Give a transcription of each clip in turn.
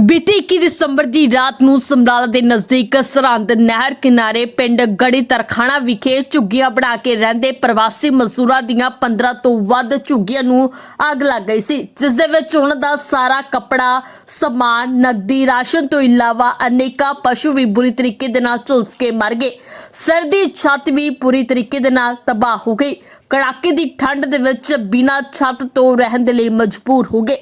ਬੀਤੀ 21 ਦਸੰਬਰ ਦੀ ਰਾਤ ਨੂੰ ਸਮਰਾਲਾ ਦੇ ਨਜ਼ਦੀਕ ਸਰਹੰਦ ਨਹਿਰ ਕਿਨਾਰੇ ਪਿੰਡ ਗੜੀ ਤਰਖਾਣਾ ਵਿਖੇ ਝੁੱਗੀਆਂ ਬਣਾ ਕੇ ਰਹਿੰਦੇ ਪ੍ਰਵਾਸੀ ਮਜ਼ਦੂਰਾਂ ਦੀਆਂ 15 ਤੋਂ ਵੱਧ ਝੁੱਗੀਆਂ ਨੂੰ ਅੱਗ ਲੱਗ ਗਈ ਸੀ, ਜਿਸ ਦੇ ਵਿੱਚ ਉਹਨਾਂ ਦਾ ਸਾਰਾ ਕੱਪੜਾ, ਸਮਾਨ, ਨਕਦੀ, ਰਾਸ਼ਨ ਤੋਂ ਇਲਾਵਾ ਅਨੇਕਾਂ ਪਸ਼ੂ ਵੀ ਬੁਰੀ ਤਰੀਕੇ ਦੇ ਨਾਲ ਝੁਲਸ ਕੇ ਮਰ ਗਏ। ਸਿਰ ਦੀ ਛੱਤ ਵੀ ਪੂਰੀ ਤਰੀਕੇ ਦੇ ਨਾਲ ਤਬਾਹ ਹੋ ਗਈ। ਕੜਾਕੇ ਦੀ ਠੰਡ ਦੇ ਵਿੱਚ ਬਿਨਾਂ ਛੱਤ ਤੋਂ ਰਹਿਣ ਦੇ ਲਈ ਮਜਬੂਰ ਹੋ ਗਏ।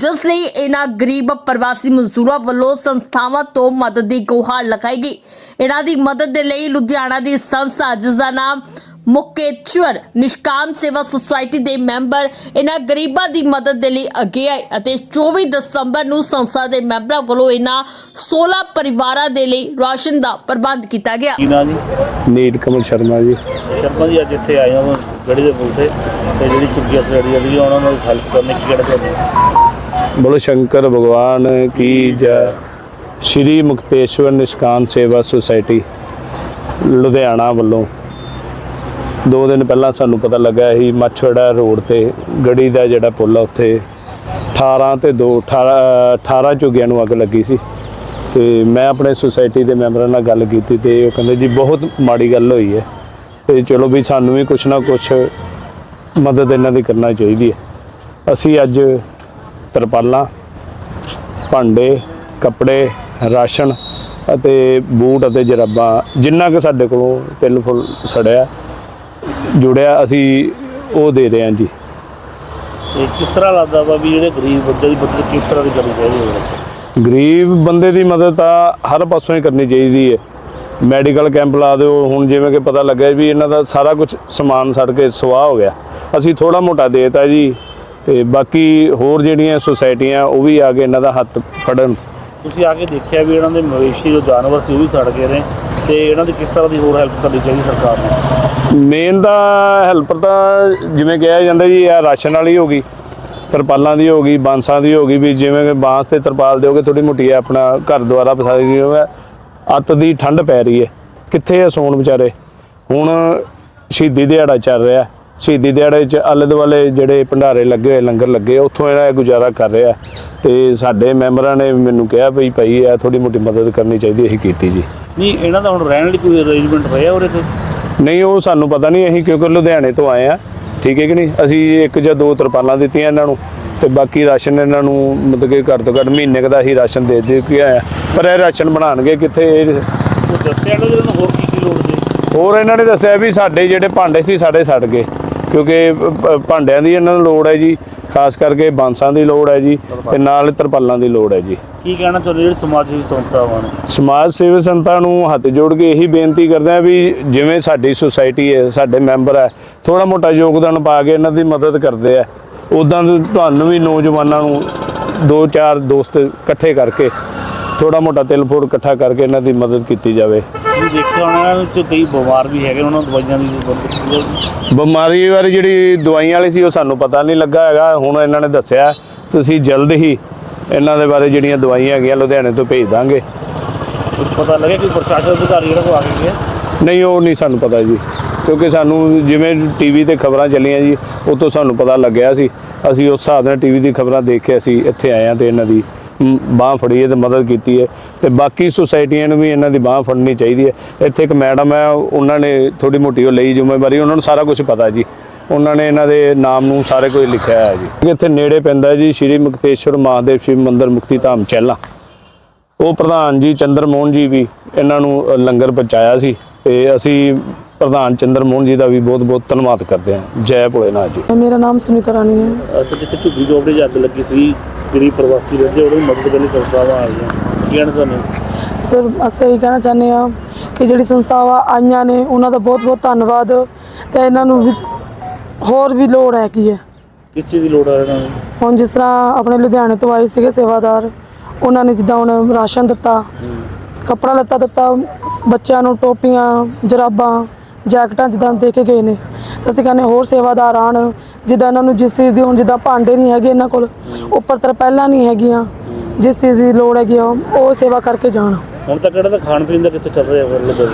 ਜਿਸ ਲਈ ਇਹਨਾਂ ਗਰੀਬ ਪ੍ਰਵਾਸੀ ਮਜ਼ਦੂਰਾਂ ਵੱਲੋਂ ਸੰਸਥਾਵਾਂ ਤੋਂ ਮਦਦ ਦੀ ਗੁਹਾਰ ਲਗਾਈ ਗਈ। ਇਹਨਾਂ ਦੀ ਮਦਦ ਦੇ ਲਈ ਲੁਧਿਆਣਾ ਦੀ ਸੰਸਥਾ ਜਿਸ ਦਾ ਨਾਮ ਮੁਕੇਚਵਰ ਨਿਸ਼ਕਾਮ ਸੇਵਾ ਸੁਸਾਇਟੀ ਦੇ ਮੈਂਬਰ ਇਹਨਾਂ ਗਰੀਬਾਂ ਦੀ ਮਦਦ ਦੇ ਲਈ ਅੱਗੇ ਆਏ ਅਤੇ 24 ਦਸੰਬਰ ਨੂੰ ਸੰਸਥਾ ਦੇ ਮੈਂਬਰਾਂ ਵੱਲੋਂ ਇਹਨਾਂ 16 ਪਰਿਵਾਰਾਂ ਦੇ ਲਈ ਰਾਸ਼ਨ ਦਾ ਪ੍ਰਬੰਧ ਕੀਤਾ ਗਿਆ। ਨਾਂ ਜੀ? ਕਮਲ ਸ਼ਰਮਾ ਜੀ। ਸ਼ਰਮਾ ਜੀ ਅੱਜ ਇੱਥੇ ਆਏ ਹਾਂ ਗੜੀ ਦੇ ਪੁਲ ਤੇ ਜਿਹੜੀ ਚੁੱਕੀ ਸੜੀ ਜਿਹੜੀ ਉਹਨਾਂ ਨੂੰ ਹੈਲਪ ਕਰਨੇ ਕੀ ਕਹਿਣਾ ਚਾਹੁੰਦੇ ਹੋ? ਬੋਲੋ, ਸ਼ੰਕਰ ਭਗਵਾਨ ਕੀ ਜੈ। ਸ਼੍ਰੀ ਮੁਕਤੇਸ਼ਵਰ ਨਿਸ਼ਕਾਮ ਸੇਵਾ ਸੁਸਾਇਟੀ, ਲੁਧਿਆਣਾ ਵੱਲੋਂ। ਦੋ ਦਿਨ ਪਹਿਲਾਂ ਸਾਨੂੰ ਪਤਾ ਲੱਗਾ ਸੀ, ਮੱਛੜਾ ਰੋਡ ਤੇ ਗੜੀ ਦਾ ਜਿਹੜਾ ਪੁਲ ਆ, ਉੱਥੇ 18 ਤੇ 2 18 18 ਝੁੱਗੀਆਂ ਨੂੰ ਅੱਗ ਲੱਗੀ ਸੀ। ਤੇ ਮੈਂ ਆਪਣੇ ਸੁਸਾਇਟੀ ਦੇ ਮੈਂਬਰਾਂ ਨਾਲ ਗੱਲ ਕੀਤੀ ਤੇ ਉਹ ਕਹਿੰਦੇ, ਜੀ, ਬਹੁਤ ਮਾੜੀ ਗੱਲ ਹੋਈ ਹੈ। ਤੇ ਚਲੋ ਵੀ ਸਾਨੂੰ ਵੀ ਕੁਛ ਨਾ ਕੁਛ ਮਦਦ ਇਹਨਾਂ ਦੀ ਕਰਨਾ ਚਾਹੀਦੀ ਹੈ। ਅਸੀਂ ਅੱਜ ਤਰਪਾਲਾਂ ਭਾਂਡੇ ਕੱਪੜੇ ਰਾਸ਼ਨ ਅਤੇ ਬੂਟ ਅਤੇ ਜਰਾਬਾਂ ਜਿੰਨਾ ਕਿ ਸਾਡੇ ਕੋਲੋਂ ਤਿੰਨ ਫੁੱਲ ਸੜਿਆ ਜੁੜਿਆ ਅਸੀਂ ਉਹ ਦੇ ਰਹੇ ਹਾਂ ਜੀ। ਤੇ ਕਿਸ ਤਰ੍ਹਾਂ ਲੱਗਦਾ ਵਾ ਵੀ ਜਿਹੜੇ ਗਰੀਬ ਬੰਦੇ ਦੀ ਮਦਦ ਕਿਸ ਤਰ੍ਹਾਂ ਦੀ ਕਰਨੀ ਚਾਹੀਦੀ ਹੈ? ਗਰੀਬ ਬੰਦੇ ਦੀ ਮਦਦ ਤਾਂ ਹਰ ਪਾਸੋਂ ਹੀ ਕਰਨੀ ਚਾਹੀਦੀ ਹੈ। ਮੈਡੀਕਲ ਕੈਂਪ ਲਾ ਦਿਓ ਹੁਣ ਜਿਵੇਂ ਕਿ ਪਤਾ ਲੱਗਿਆ ਵੀ ਇਹਨਾਂ ਦਾ ਸਾਰਾ ਕੁਝ ਸਮਾਨ ਸੜ ਕੇ ਸਵਾਹ ਹੋ ਗਿਆ। ਅਸੀਂ ਥੋੜਾ ਮੋਟਾ ਦੇਤਾ ਜੀ। ਤੇ ਬਾਕੀ ਹੋਰ ਜਿਹੜੀਆਂ ਸੁਸਾਇਟੀਆਂ ਉਹ ਵੀ ਆ ਕੇ ਇਹਨਾਂ ਦਾ ਹੱਥ ਫੜਨ। ਤੁਸੀਂ ਆ ਕੇ ਦੇਖਿਆ ਵੀ ਇਹਨਾਂ ਦੇ ਮਵੇਸ਼ੀ ਜੋ ਜਾਨਵਰ ਸੀ ਉਹ ਵੀ ਸੜ ਗਏ ਨੇ ਤੇ ਇਹਨਾਂ ਦੀ ਕਿਸ ਤਰ੍ਹਾਂ ਦੀ ਹੋਰ ਹੈਲਪ ਕਰਨੀ ਚਾਹੀਦੀ ਸਰਕਾਰ ਨੂੰ? ਮੇਨ ਦਾ ਹੈਲਪਰ ਤਾਂ ਜਿਵੇਂ ਕਿਹਾ ਜਾਂਦਾ ਜੀ ਇਹ ਰਾਸ਼ਨ ਵਾਲੀ ਹੋ ਗਈ ਤਰਪਾਲਾਂ ਦੀ ਹੋ ਗਈ ਬਾਂਸਾਂ ਦੀ ਹੋ ਗਈ ਵੀ ਜਿਵੇਂ ਕਿ ਬਾਂਸ ਤੇ ਤਰਪਾਲ ਦਿਓਗੇ ਥੋੜੀ ਮੁੱਟੀ ਹੈ ਆਪਣਾ ਘਰ ਦੁਆਰਾ ਪਸਾ ਦੀ ਹੋਵੇ ਅੱਤ ਦੀ ਠੰਡ ਪੈ ਰਹੀ ਹੈ। ਕਿੱਥੇ ਆ ਸੌਣ ਵਿਚਾਰੇ? ਹੁਣ ਸ਼ਹੀਦੀ ਦਿਹਾੜਾ ਚੱਲ ਰਿਹਾ। ਸ਼ਹੀਦੀ ਦਿਹਾੜੇ 'ਚ ਆਲੇ ਦੁਆਲੇ ਜਿਹੜੇ ਭੰਡਾਰੇ ਲੱਗੇ ਹੋਏ ਲੰਗਰ ਲੱਗੇ ਉੱਥੋਂ ਇਹਨਾਂ ਇਹ ਗੁਜ਼ਾਰਾ ਕਰ ਰਿਹਾ। ਤੇ ਸਾਡੇ ਮੈਂਬਰਾਂ ਨੇ ਮੈਨੂੰ ਕਿਹਾ ਵੀ ਭਾਈ ਇਹ ਥੋੜੀ ਮੋਟੀ ਮਦਦ ਕਰਨੀ ਚਾਹੀਦੀ ਅਸੀਂ ਕੀਤੀ ਜੀ। ਨਹੀਂ ਇਹਨਾਂ ਦਾ ਹੁਣ ਰਹਿਣ ਲਈ ਕੋਈ ਅਰੇਂਜਮੈਂਟ ਹੋਇਆ ਉਰੇ ਤੇ? ਨਹੀਂ ਉਹ ਸਾਨੂੰ ਪਤਾ ਨਹੀਂ ਅਸੀਂ ਕਿਉਂਕਿ ਲੁਧਿਆਣੇ ਤੋਂ ਆਏ ਆ ਠੀਕ ਹੈ ਕਿ ਨਹੀਂ? ਅਸੀਂ ਇੱਕ ਜਾਂ ਦੋ ਤਰਪਾਲਾਂ ਦਿੱਤੀਆਂ ਇਹਨਾਂ ਨੂੰ ਤੇ ਬਾਕੀ ਰਾਸ਼ਨ ਇਹਨਾਂ ਨੂੰ ਮਤਲਬ ਕਿ ਘੱਟ ਤੋਂ ਘੱਟ ਮਹੀਨੇ ਦਾ ਹੀ ਰਾਸ਼ਨ ਦੇ ਦੇ ਕੇ ਆਇਆ ਪਰ ਇਹ ਰਾਸ਼ਨ ਬਣਾਉਣਗੇ ਕਿੱਥੇ? ਇਹ- ਉਹ ਦੱਸਿਆ ਇਹਨਾਂ ਦੇ ਹੋਰ ਕੀ ਕੀ ਲੋੜ ਸੀ ਹੋਰ ਇਹਨਾਂ ਨੇ ਦੱਸਿਆ ਵੀ ਸਾਡੇ ਜਿਹੜੇ ਭਾਂਡੇ ਸੀ ਸਾਡੇ ਸੜ ਗਏ। ਕਿਉਂਕਿ ਭਾਂਡਿਆਂ ਦੀ ਇਹਨਾਂ ਨੂੰ ਲੋੜ ਹੈ ਜੀ। ਖਾਸ ਕਰਕੇ ਬਾਂਸਾਂ ਦੀ ਲੋੜ ਹੈ ਜੀ ਤੇ ਨਾਲ ਤਰਪਾਲਾਂ ਦੀ ਲੋੜ ਹੈ ਜੀ। ਕੀ ਕਹਿਣਾ ਚਾਹੁੰਦੇ ਜਿਹੜੇ ਸਮਾਜ ਸੇਵੀ ਸੰਸਥਾਵਾਂ ਨੇ? ਸਮਾਜ ਸੇਵੀ ਸੰਤਾਂ ਨੂੰ ਹੱਥ ਜੋੜ ਕੇ ਇਹੀ ਬੇਨਤੀ ਕਰਦੇ ਆ ਵੀ ਜਿਵੇਂ ਸਾਡੀ ਸੁਸਾਇਟੀ ਹੈ ਸਾਡੇ ਮੈਂਬਰ ਹੈ ਥੋੜਾ ਮੋਟਾ ਯੋਗਦਾਨ ਪਾ ਕੇ ਇਹਨਾਂ ਦੀ ਮਦਦ ਕਰਦੇ ਆ। ਉਦਾਂ ਤੁਹਾਨੂੰ ਵੀ ਨੌਜਵਾਨਾਂ ਨੂੰ ਦੋ ਚਾਰ ਦੋਸਤ ਇਕੱਠੇ ਕਰਕੇ ਥੋੜਾ ਮੋਟਾ ਤਿਲ ਫੋੜ ਇਕੱਠਾ ਕਰਕੇ ਇਹਨਾਂ ਦੀ ਮਦਦ ਕੀਤੀ ਜਾਵੇ। ਤੁਸੀਂ ਦੇਖਿਆ ਹੋਣਾ ਇਹਨਾਂ ਵਿੱਚ ਕਈ ਬਿਮਾਰ ਵੀ ਹੈਗੇ ਉਹਨਾਂ ਦਵਾਈਆਂ ਦੀ ਜ਼ਰੂਰਤ ਜਾਊਗੀ। ਬਿਮਾਰੀ ਬਾਰੇ ਜਿਹੜੀ ਦਵਾਈਆਂ ਵਾਲੀ ਸੀ ਉਹ ਸਾਨੂੰ ਪਤਾ ਨਹੀਂ ਲੱਗਾ ਹੈਗਾ। ਹੁਣ ਇਹਨਾਂ ਨੇ ਦੱਸਿਆ ਤੁਸੀਂ ਜਲਦ ਹੀ ਇਹਨਾਂ ਦੇ ਬਾਰੇ ਜਿਹੜੀਆਂ ਦਵਾਈਆਂ ਹੈਗੀਆਂ ਲੁਧਿਆਣੇ ਤੋਂ ਭੇਜ ਦਾਂਗੇ। ਕੁਝ ਪਤਾ ਲੱਗਿਆ ਕਿ ਪ੍ਰਸ਼ਾਸਨ ਅਧਿਕਾਰੀ ਜਿਹੜਾ ਕੋ ਆ ਗਿਆ ਨਹੀਂ ਉਹ ਨਹੀਂ ਸਾਨੂੰ ਪਤਾ ਜੀ। ਕਿਉਂਕਿ ਸਾਨੂੰ ਜਿਵੇਂ ਟੀਵੀ ਤੇ ਖਬਰਾਂ ਚੱਲੀਆਂ ਜੀ ਉਹ ਤੋਂ ਸਾਨੂੰ ਪਤਾ ਲੱਗਿਆ ਸੀ। ਅਸੀਂ ਉਸ ਹਿਸਾਬ ਨਾਲ ਟੀਵੀ ਦੀ ਖਬਰਾਂ ਦੇਖ ਕੇ ਅਸੀਂ ਇੱਥੇ ਆਏ ਹਾਂ ਤੇ ਇਹਨਾਂ ਦੀ ਬਾਹ ਫੜੀ ਹੈ ਤੇ ਮਦਦ ਕੀਤੀ ਹੈ। ਤੇ ਬਾਕੀ ਸੁਸਾਇਟੀਆਂ ਨੂੰ ਵੀ ਇਹਨਾਂ ਦੀ ਬਾਹ ਫੜਨੀ ਚਾਹੀਦੀ ਹੈ। ਇੱਥੇ ਇੱਕ ਮੈਡਮ ਹੈ ਉਹਨਾਂ ਨੇ ਥੋੜੀ ਮੋਟੀ ਉਹ ਲਈ ਜ਼ਿੰਮੇਵਾਰੀ ਉਹਨਾਂ ਨੂੰ ਸਾਰਾ ਕੁਝ ਪਤਾ ਜੀ। ਉਹਨਾਂ ਨੇ ਇਹਨਾਂ ਦੇ ਨਾਮ ਨੂੰ ਸਾਰੇ ਕੁਝ ਲਿਖਿਆ ਹੈ ਜੀ। ਇੱਥੇ ਨੇੜੇ ਪੈਂਦਾ ਜੀ ਸ਼੍ਰੀ ਮੁਕਤੇਸ਼ਵਰ ਮਹਾਦੇਵ ਸ਼ਿਵ ਮੰਦਿਰ ਮੁਕਤੀ ਧਾਮ ਚਹਿਲਾ। ਉਹ ਪ੍ਰਧਾਨ ਜੀ ਚੰਦਰ ਮੋਹਨ ਜੀ ਵੀ ਇਹਨਾਂ ਨੂੰ ਲੰਗਰ ਪਹੁੰਚਾਇਆ ਸੀ। ਤੇ ਅਸੀਂ ਪ੍ਰਧਾਨ ਚੰਦਰ ਮੋਹਨ ਜੀ ਦਾ ਵੀ ਬਹੁਤ ਬਹੁਤ ਧੰਨਵਾਦ ਕਰਦੇ ਹਾਂ। ਜੈ ਭੋਲੇਨਾਥ ਜੀ। ਮੇਰਾ ਨਾਮ ਸੁਨੀਤਾ ਰਾਣੀ ਹੈ। ਅੱਛਾ ਜਿੱਥੇ ਝੁੱਗੀ 'ਚ ਅੱਗ ਲੱਗੀ ਸੀ। ਗਰੀਬ ਪ੍ਰਵਾਸੀ ਰਹਿੰਦੇ ਉਹਨਾਂ ਦੀ ਮਦਦ ਕਰਨ ਸੰਸਥਾਵਾਂ ਆ ਗਈਆਂ। ਕੀ ਕਹਿਣਾ ਹੋ? ਸਰ ਅਸੀਂ ਇਹ ਕਹਿਣਾ ਚਾਹੁੰਦੇ ਹਾਂ ਕਿ ਜਿਹੜੀ ਸੰਸਥਾਵਾਂ ਆਈਆਂ ਨੇ ਉਹਨਾਂ ਦਾ ਬਹੁਤ ਬਹੁਤ ਧੰਨਵਾਦ ਤੇ ਇਹਨਾਂ ਨੂੰ ਵੀ ਹੋਰ ਵੀ ਲੋੜ ਹੈ ਕੀ ਹੈ। ਕਿਸ ਚੀਜ਼ ਦੀ ਲੋੜ ਹੈ ਇਹਨਾਂ ਨੂੰ? ਹੁਣ ਜਿਸ ਤਰ੍ਹਾਂ ਆਪਣੇ ਲੁਧਿਆਣੇ ਤੋਂ ਆਏ ਸੀਗੇ ਸੇਵਾਦਾਰ ਉਹਨਾਂ ਨੇ ਜਿੱਦਾਂ ਹੁਣ ਰਾਸ਼ਨ ਦਿੱਤਾ ਕੱਪੜਾ ਲੱਤਾ ਦਿੱਤਾ ਬੱਚਿਆਂ ਨੂੰ ਟੋਪੀਆਂ ਜਰਾਬਾਂ ਜੈਕਟਾਂ ਜਿੱਦਾਂ ਦੇ ਕੇ ਗਏ ਨੇ। ਤਾਂ ਅਸੀਂ ਕਹਿੰਦੇ ਹੋਰ ਸੇਵਾਦਾਰ ਆਣ ਜਿੱਦਾਂ ਇਹਨਾਂ ਨੂੰ ਜਿਸ ਚੀਜ਼ ਦੀ ਹੁਣ ਜਿੱਦਾਂ ਭਾਂਡੇ ਨਹੀਂ ਹੈਗੇ ਇਹਨਾਂ ਕੋਲ, ਉੱਪਰ ਤਰਪਾਲਾਂ ਨਹੀਂ ਹੈਗੀਆਂ, ਜਿਸ ਚੀਜ਼ ਦੀ ਲੋੜ ਹੈਗੀ ਆ, ਉਹ ਸੇਵਾ ਕਰਕੇ ਜਾਣ। ਹੁਣ ਤੱਕ ਕਿਹੜਾ ਤਾਂ ਖਾਣ ਪੀਣ ਦਾ ਕਿੱਥੇ ਚੱਲ ਰਿਹਾ ਫਿਰ ਲੱਗੇ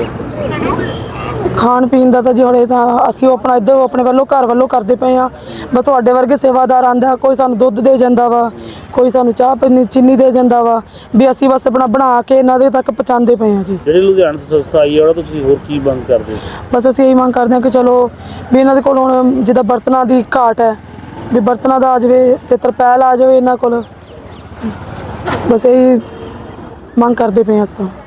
ਖਾਣ ਪੀਣ ਦਾ ਤਾਂ ਜਿਹੜੇ ਤਾਂ ਅਸੀਂ ਉਹ ਆਪਣਾ ਇੱਧਰ ਆਪਣੇ ਵੱਲੋਂ ਘਰ ਵੱਲੋਂ ਕਰਦੇ ਪਏ ਆ ਬਸ ਤੁਹਾਡੇ ਵਰਗੇ ਸੇਵਾਦਾਰ ਆਂਦਾ ਕੋਈ ਸਾਨੂੰ ਦੁੱਧ ਦੇ ਜਾਂਦਾ ਵਾ ਕੋਈ ਸਾਨੂੰ ਚਾਹ ਪੀਣੀ ਚੀਨੀ ਦੇ ਜਾਂਦਾ ਵਾ ਵੀ ਅਸੀਂ ਬਸ ਆਪਣਾ ਬਣਾ ਕੇ ਇਹਨਾਂ ਦੇ ਤੱਕ ਪਹੁੰਚਾਉਂਦੇ ਪਏ ਆ ਜੀ। ਜਿਹੜੀ ਲੁਧਿਆਣਾ ਤੋਂ ਸੰਸਥਾ ਆਈ ਹੈ ਉਹਦਾ ਤੋਂ ਤੁਸੀਂ ਹੋਰ ਕੀ ਮੰਗ ਕਰਦੇ? ਹੋ ਬਸ ਅਸੀਂ ਇਹੀ ਮੰਗ ਕਰਦੇ ਹਾਂ ਕਿ ਚਲੋ ਵੀ ਇਹਨਾਂ ਦੇ ਕੋਲ ਹੁਣ ਜਿੱਦਾਂ ਬਰਤਨਾਂ ਦੀ ਘਾਟ ਹੈ ਵੀ ਬਰਤਨਾਂ ਦਾ ਆ ਜਾਵੇ ਤੇ ਤਰਪੈਲ ਆ ਜਾਵੇ ਇਹਨਾਂ ਕੋਲ। ਬਸ ਇਹੀ ਮੰਗ ਕਰਦੇ ਪਏ ਹਾਂ ਅਸੀਂ ਤਾਂ।